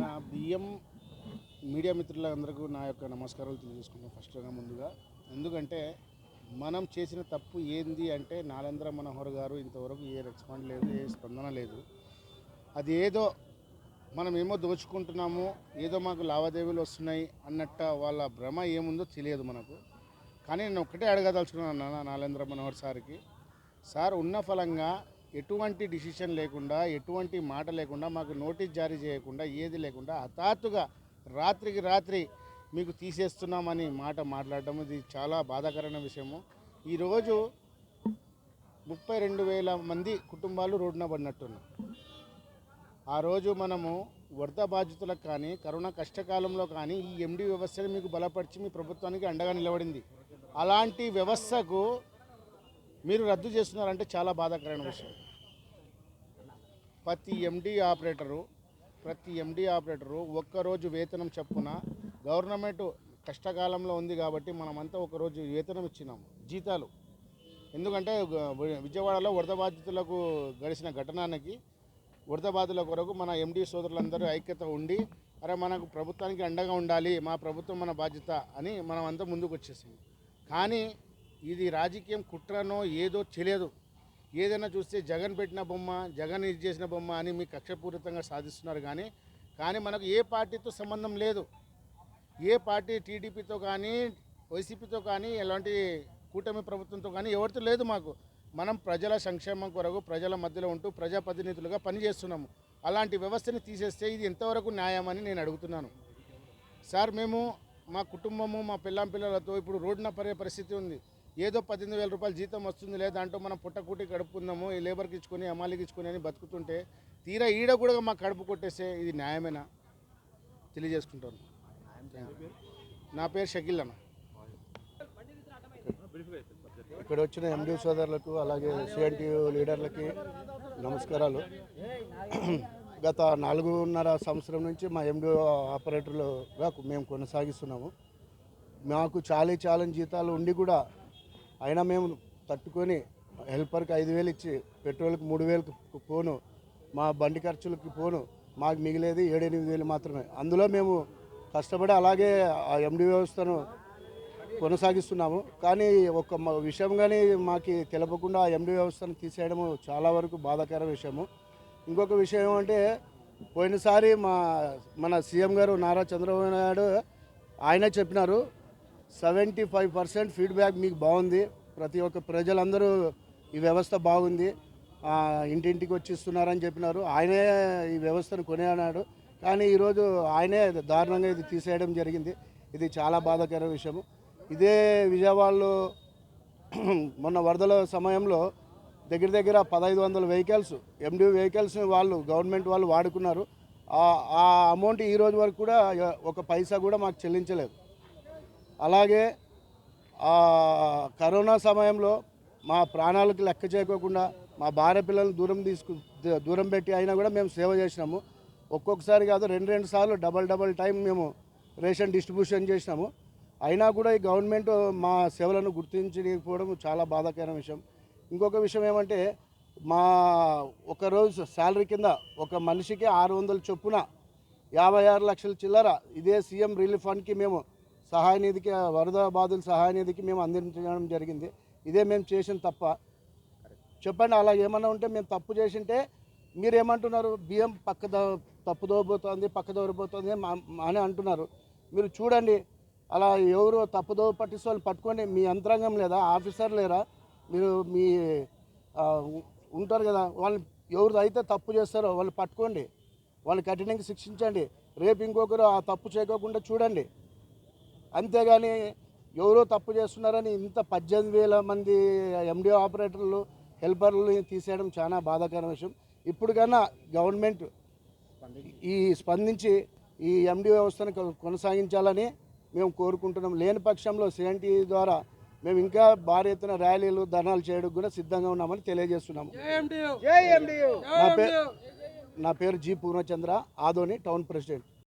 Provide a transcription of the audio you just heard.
నా బియ్యం మీడియా మిత్రులందరికీ నా యొక్క నమస్కారాలు తెలియజేసుకుంటాం ఫస్ట్గా ముందుగా. ఎందుకంటే మనం చేసిన తప్పు ఏంది అంటే నాలేంద్ర మనోహర్ గారు ఇంతవరకు ఏ రెస్పాండ్ లేదు ఏ స్పందన లేదు. అది ఏదో మనం ఏమో దోచుకుంటున్నాము ఏదో మాకు లావాదేవీలు వస్తున్నాయి అన్నట్ట వాళ్ళ భ్రమ ఏముందో తెలియదు మనకు. కానీ నేను ఒక్కటే అడగదలుచుకున్నాను నా నాలేంద్ర మనోహర్ సార్కి. సార్ ఉన్న ఫలంగా ఎటువంటి డిసిషన్ లేకుండా ఎటువంటి మాట లేకుండా మాకు నోటీస్ జారీ చేయకుండా ఏది లేకుండా హఠాత్తుగా రాత్రికి రాత్రి మీకు తీసేస్తున్నామని మాట మాట్లాడడం ఇది చాలా బాధాకరమైన విషయము. ఈరోజు ముప్పై రెండు వేల మంది కుటుంబాలు రోడ్డున పడినట్టున్నారు ఆ రోజు మనము వరద బాధితులకు కానీ కరోనా కష్టకాలంలో కానీ ఈ ఎండి వ్యవస్థని మీకు బలపరిచి మీ ప్రభుత్వానికి అండగా నిలబడింది. అలాంటి వ్యవస్థకు మీరు రద్దు చేస్తున్నారంటే చాలా బాధాకరమైన విషయం. ప్రతి ఎండి ఆపరేటరు ప్రతి ఎండి ఆపరేటరు ఒక్కరోజు వేతనం చెప్పున గవర్నమెంట్ కష్టకాలంలో ఉంది కాబట్టి మనమంతా ఒకరోజు వేతనం ఇచ్చినాము జీతాలు. ఎందుకంటే విజయవాడలో వరద బాధితులకు గడిచిన ఘటనానికి వరద బాధితుల కొరకు మన ఎండి సోదరులందరూ ఐక్యత ఉండి అరే మనకు ప్రభుత్వానికి అండగా ఉండాలి మా ప్రభుత్వం మన బాధ్యత అని మనం అంతా ముందుకు వచ్చేసింది కానీ ఇది రాజకీయం కుట్రనో ఏదో తెలియదు. ఏదైనా చూస్తే జగన్ పెట్టిన బొమ్మ జగన్ ఇది చేసిన బొమ్మ అని మీ కక్షపూరితంగా సాధిస్తున్నారు కానీ కానీ మనకు ఏ పార్టీతో సంబంధం లేదు. ఏ పార్టీ టీడీపీతో కానీ వైసీపీతో కానీ ఎలాంటి కూటమి ప్రభుత్వంతో కానీ ఎవరితో లేదు మాకు. మనం ప్రజల సంక్షేమం కొరకు ప్రజల మధ్యలో ఉంటూ ప్రజాప్రతినిధులుగా పనిచేస్తున్నాము. అలాంటి వ్యవస్థని తీసేస్తే ఇది ఎంతవరకు న్యాయమని నేను అడుగుతున్నాను. సార్ మేము మా కుటుంబము మా పిల్లం పిల్లలతో ఇప్పుడు రోడ్డున పడే పరిస్థితి ఉంది. ఏదో పద్దెనిమిది వేల రూపాయలు జీతం వస్తుంది లేదా మనం పుట్టకూటి గడుపుకుందాము ఈ లేబర్కి ఇచ్చుకొని అమ్మాలికి ఇచ్చుకొని అని బతుకుతుంటే తీరా ఈడ కూడా మా కడుపు కొట్టేస్తే ఇది న్యాయమేనా? తెలియజేసుకుంటాను. నా పేరు షకిల్ అన్న. ఇక్కడ వచ్చిన ఎండి సోదరులకు అలాగే సిఎన్టీ లీడర్లకి నమస్కారాలు. గత నాలుగున్నర సంవత్సరం నుంచి మా ఎండి ఆపరేటర్లుగా మేము కొనసాగిస్తున్నాము. మాకు చాలీ చాలని జీతాలు ఉండి కూడా అయినా మేము తట్టుకొని హెల్పర్కి ఐదు వేలు ఇచ్చి పెట్రోల్కి మూడు వేలకు పోను మా బండి ఖర్చులకి పోను మాకు మిగిలేది ఏడెనిమిది వేలు మాత్రమే. అందులో మేము కష్టపడి అలాగే ఆ ఎండి వ్యవస్థను కొనసాగిస్తున్నాము. కానీ ఒక విషయం కానీ మాకు తెలపకుండా ఆ ఎండి వ్యవస్థను తీసేయడము చాలా వరకు బాధాకర విషయము. ఇంకొక విషయం ఏమంటే పోయినసారి మా మన సీఎం గారు నారా చంద్రబాబు నాయుడు ఆయనే చెప్పినారు సెవెంటీ ఫైవ్ పర్సెంట్ ఫీడ్బ్యాక్ మీకు బాగుంది. ప్రతి ఒక్క ప్రజలందరూ ఈ వ్యవస్థ బాగుంది. ఇంటింటికి వచ్చిస్తున్నారని చెప్పినారు. ఆయనే ఈ వ్యవస్థను కొనేనాడు కానీ ఈరోజు ఆయనే దారుణంగా ఇది తీసేయడం జరిగింది. ఇది చాలా బాధాకర విషయము. ఇదే విజయవాడలో మొన్న వరదల సమయంలో దగ్గర దగ్గర పదహైదు వందల వెహికల్స్ ఎండి వెహికల్స్ని వాళ్ళు గవర్నమెంట్ వాళ్ళు వాడుకున్నారు. ఆ అమౌంట్ ఈ రోజు వరకు కూడా ఒక పైసా కూడా మాకు చెల్లించలేదు. అలాగే కరోనా సమయంలో మా ప్రాణాలకు లెక్క చేయకోకుండా మా భార్య పిల్లల్ని దూరం తీసుకు దూరం పెట్టి అయినా కూడా మేము సేవ చేసినాము. ఒక్కొక్కసారి కాదు రెండు రెండు సార్లు డబల్ డబల్ టైం మేము రేషన్ డిస్ట్రిబ్యూషన్ చేసినాము. అయినా కూడా ఈ గవర్నమెంట్ మా సేవలను గుర్తించకపోవడం చాలా బాధాకరమైన విషయం. ఇంకొక విషయం ఏమంటే మా ఒకరోజు శాలరీ కింద ఒక మనిషికి ఆరు వందల చొప్పున యాభై ఆరు లక్షల చిల్లర ఇదే సీఎం రిలీఫ్ ఫండ్కి మేము సహాయ నిధికి వరద బాధుల సహాయ నిధికి మేము అందించడం జరిగింది. ఇదే మేము చేసిన తప్ప. చెప్పండి అలా ఏమన్నా ఉంటే మేము తప్పు చేసింటే మీరు ఏమంటున్నారు బియ్యం పక్క తప్పు దోబోతోంది పక్క దోరిపోతుంది మా- అని అంటున్నారు. మీరు చూడండి అలా ఎవరు తప్పుదో పట్టిస్తే వాళ్ళు పట్టుకొని మీ యంత్రాంగం లేదా ఆఫీసర్ లేరా? మీరు మీ ఉంటారు కదా వాళ్ళని ఎవరు అయితే తప్పు చేస్తారో వాళ్ళు పట్టుకోండి. వాళ్ళు కఠినంగా శిక్షించండి. రేపు ఇంకొకరు ఆ తప్పు చేయకోకుండా చూడండి. అంతేగాని ఎవరో తప్పు చేస్తున్నారని ఇంత పద్దెనిమిది వేల మంది ఎండిఓ ఆపరేటర్లు హెల్పర్లు తీసేయడం చాలా బాధాకర విషయం. ఇప్పుడు కన్నా గవర్నమెంట్ ఈ స్పందించి ఈ ఎండి వ్యవస్థను కొనసాగించాలని మేము కోరుకుంటున్నాం. లేని పక్షంలో సిఎన్టీ ద్వారా మేము ఇంకా భారీ ఎత్తున ర్యాలీలు ధర్నాలు చేయడానికి కూడా సిద్ధంగా ఉన్నామని తెలియజేస్తున్నాము. నా పేరు నా పేరు G Purnachandra Adoni town president.